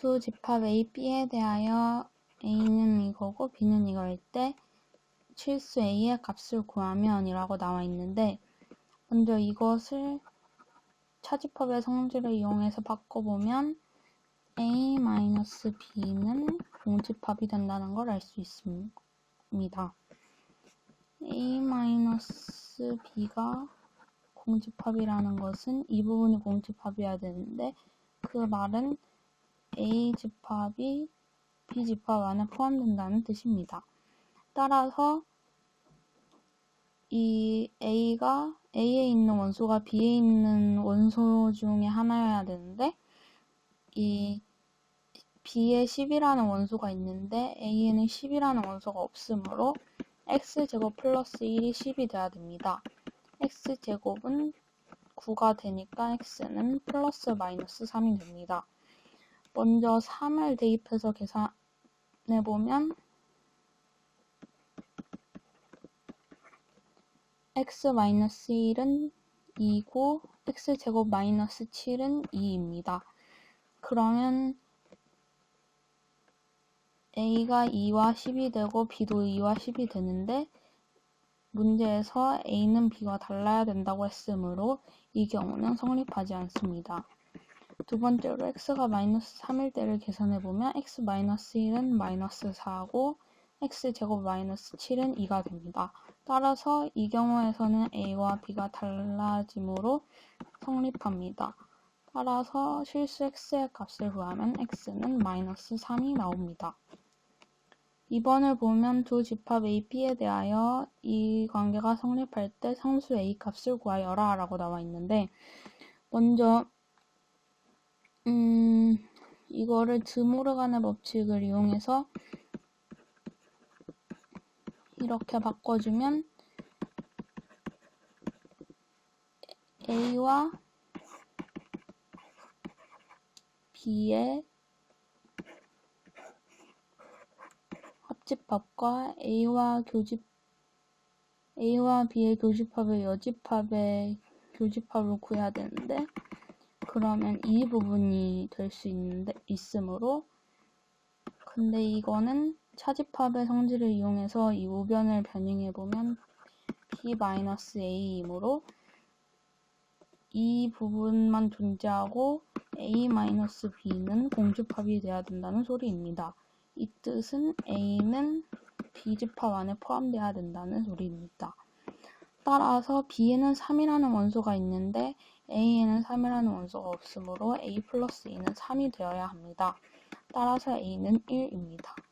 두 집합 A, B에 대하여 A는 이거고 B는 이거일 때 실수 A의 값을 구하면 이라고 나와 있는데 먼저 이것을 차집합의 성질을 이용해서 바꿔보면 A-B는 공집합이 된다는 걸 알 수 있습니다. A-B가 공집합이라는 것은 이 부분이 공집합이어야 되는데 그 말은 A 집합이 B 집합 안에 포함된다는 뜻입니다. 따라서 이 A가 A에 있는 원소가 B에 있는 원소 중에 하나여야 되는데 이 B에 10이라는 원소가 있는데 A에는 10이라는 원소가 없으므로 X제곱 플러스 1이 10이 돼야 됩니다. X제곱은 9가 되니까 X는 플러스 마이너스 3이 됩니다. 먼저 3을 대입해서 계산해보면 x-1은 2고 x제곱 마이너스 7은 2입니다. 그러면 a가 2와 10이 되고 b도 2와 10이 되는데 문제에서 a는 b와 달라야 된다고 했으므로 이 경우는 성립하지 않습니다. 두 번째로 x가 마이너스 3일 때를 계산해보면 x 마이너스 1은 마이너스 4고 x제곱 마이너스 7은 2가 됩니다. 따라서 이 경우에서는 a와 b가 달라지므로 성립합니다. 따라서 실수 x의 값을 구하면 x는 마이너스 3이 나옵니다. 2번을 보면 두 집합 A, B에 대하여 이 관계가 성립할 때 상수 A 값을 구하여라 라고 나와 있는데 먼저 음, 이거를 드모르간의 법칙을 이용해서 이렇게 바꿔주면 A와 B의 합집합과 A와 교집 A와 B의 교집합을 여집합의 교집합으로 구해야 되는데 그러면 이 부분이 될 수 있는데 있으므로 근데 이거는 차집합의 성질을 이용해서 이 우변을 변형해 보면 b-a이므로 이 부분만 존재하고 a-b는 공집합이 돼야 된다는 소리입니다. 이 뜻은 a는 b집합 안에 포함되어야 된다는 소리입니다. 따라서 b에는 3이라는 원소가 있는데 a에는 3이라는 원소가 없으므로 a 플러스 2는 3이 되어야 합니다. 따라서 a는 1입니다.